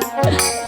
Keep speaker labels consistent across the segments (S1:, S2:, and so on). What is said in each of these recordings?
S1: Thank
S2: you.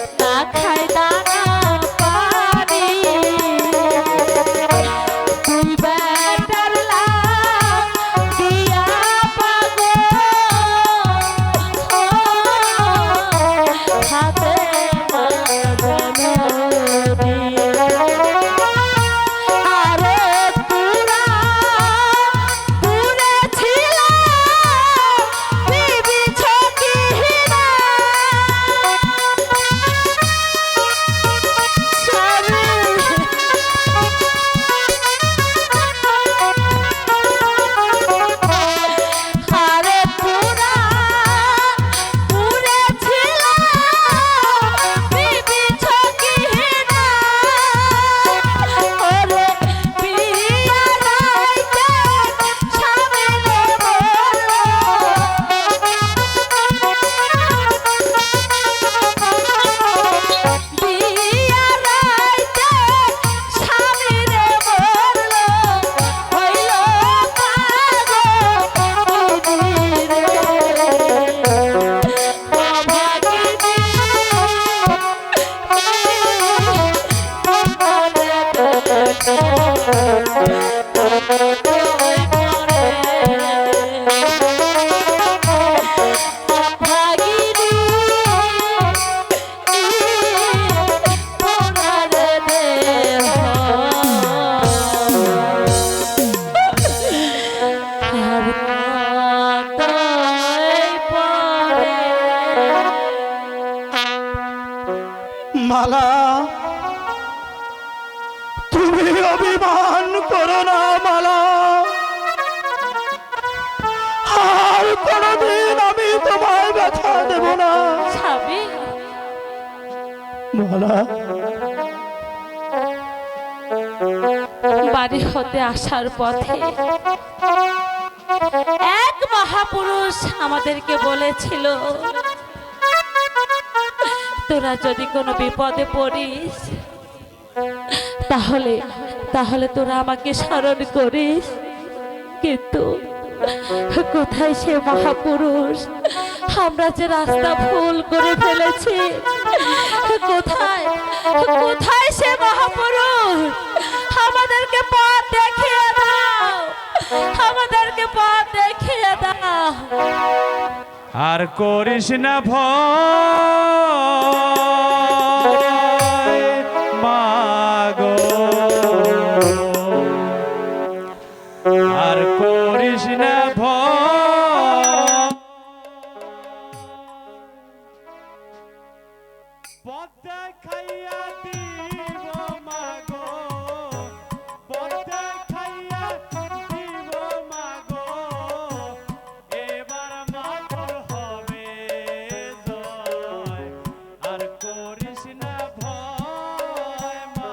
S2: তুমি অভিমান করো না মালা। আর কোনদিন আমি তোমায় ব্যথা দেব না। মালা।
S1: বাড়ি হতে আসার পথে এক মহাপুরুষ আমাদেরকে বলেছিল তোরা যদি কোনো বিপদে পড়িস তাহলে তাহলে তোরা আমাকে স্মরণ করিস। কিন্তু
S2: কোথায় সে মহাপুরুষ? আমরা যে রাস্তা ভুল করে ফেলেছি, কোথায় কোথায় সে মহাপুরুষ? আমাদেরকে পথ দেখিয়ে দাও। আমাদেরকে পথ দেখিয়ে দাও।
S3: আর করিস না ভ